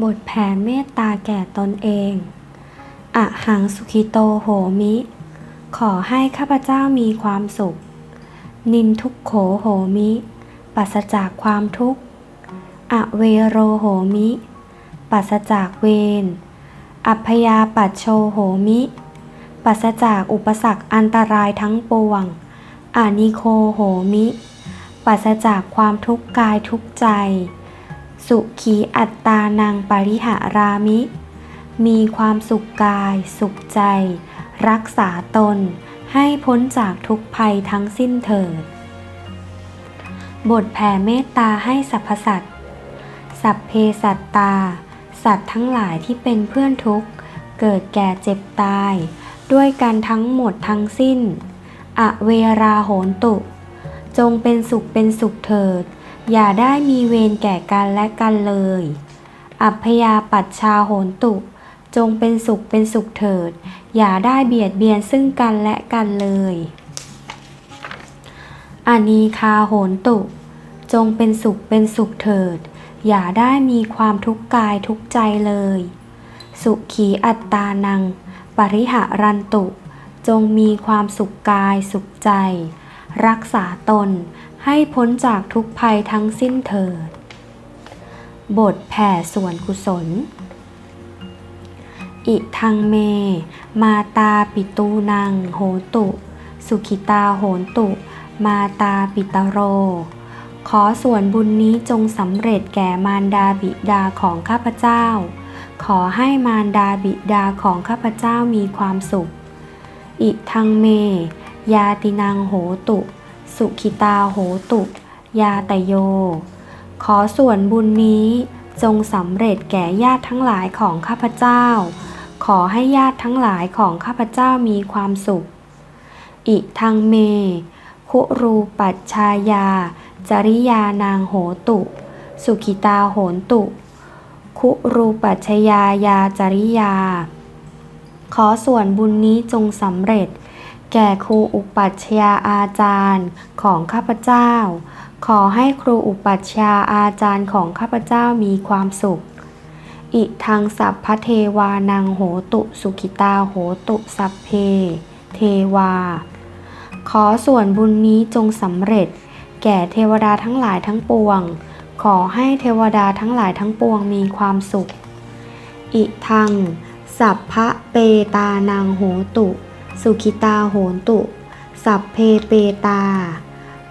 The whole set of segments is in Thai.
บทแผ่เมตตาแก่ตนเองอะหังสุขิโตโหมิ ขอให้ข้าพเจ้ามีความสุข นินทุกโขโหมิปราศจากความทุกข์อเวโรโหมิปราศจากเวร อัพยาปัชโชโหมิปราศจากอุปสรรคอันตรายทั้งปวงอานิโคโหมิปราศจากความทุกข์กายทุกใจ สุขีอัตตานังปริหารามิ มีความสุขกาย สุขใจ รักษาตน ให้พ้นจากทุกภัยทั้งสิ้นเถิด บทแผ่เมตตาให้สรรพสัตว์ สัพเพสัตตา สัตว์ทั้งหลายที่เป็นเพื่อนทุกข์ เกิดแก่เจ็บตาย ด้วยกันทั้งหมดทั้งสิ้น อเวราโหนตุ จงเป็นสุขเป็นสุขเถิด อย่าได้มีเวรแก่กันและกันเลย อัพยาปัชชาโหนตุจงเป็นสุขเป็นสุขเถิด อย่าได้เบียดเบียนซึ่งกันและกันเลยอานีคาโหนตุ จงเป็นสุขเป็นสุขเถิด อย่าได้มีความทุกข์กายทุกใจเลย สุขีอัตตานัง ปริหารันตุ จงมีความสุขกายสุขใจ รักษาตน ให้พ้นจากทุกภัยทั้งสิ้นเถิด บทแผ่ส่วนกุศล อิทังเม มาตาปิตูนังโหตุ สุขิตาโหนตุ มาตาปิตโร ขอส่วนบุญนี้จงสำเร็จแก่มารดาบิดาของข้าพเจ้า ขอให้มารดาบิดาของข้าพเจ้ามีความสุข อิทังเม ยาตินังโหตุ สุขิตาโหตุ ยาตโย ขอส่วนบุญนี้จงสำเร็จแก่ญาติทั้งหลายของข้าพเจ้า ขอให้ญาติทั้งหลายของข้าพเจ้ามีความสุข อิทังเม คุรูปัชชายา จริยานางโหตุ สุขิตาโหนตุ คุรูปัชชยายาจริยา ขอส่วนบุญนี้จงสำเร็จ แก่ครูอุปัชฌายอาจารย์ของข้าพเจ้า ขอให้ครูอุปัชฌายอาจารย์ของข้าพเจ้ามีความสุข อิทังสัพพเทวานังโหตุสุขิตาโหตุสัพเพ เทวา ขอส่วนบุญนี้จงสำเร็จ แก่เทวดาทั้งหลายทั้งปวง ขอให้เทวดาทั้งหลายทั้งปวงมีความสุข อิทังสัพพะเปตานังโหตุ สุขิตาโหนตุ สัพเพเปตา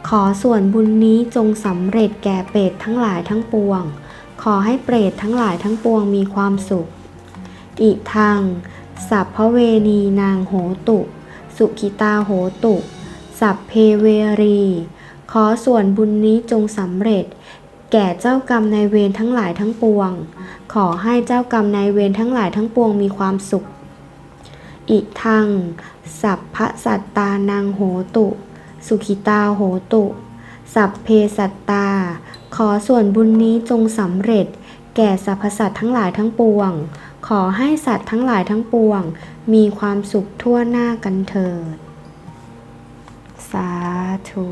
ขอส่วนบุญนี้จงสำเร็จแก่เปรตทั้งหลายทั้งปวง ขอให้เปรตทั้งหลายทั้งปวงมีความสุข อิทัง สัพพเวนีนางโหตุ สุขิตาโหตุ สัพเพเวรี ขอส่วนบุญนี้จงสำเร็จ แก่เจ้ากรรมนายเวรทั้งหลายทั้งปวง ขอให้เจ้ากรรมนายเวรทั้งหลายทั้งปวงมีความสุข อิทัง สัพพสัตตานังโหตุ สุขิตาโหตุ สัพเพสัตตา ขอส่วนบุญนี้จงสำเร็จ แก่สรรพสัตว์ทั้งหลายทั้งปวง ขอให้สัตว์ทั้งหลายทั้งปวง มีความสุขทั่วหน้ากันเถิด สาธุ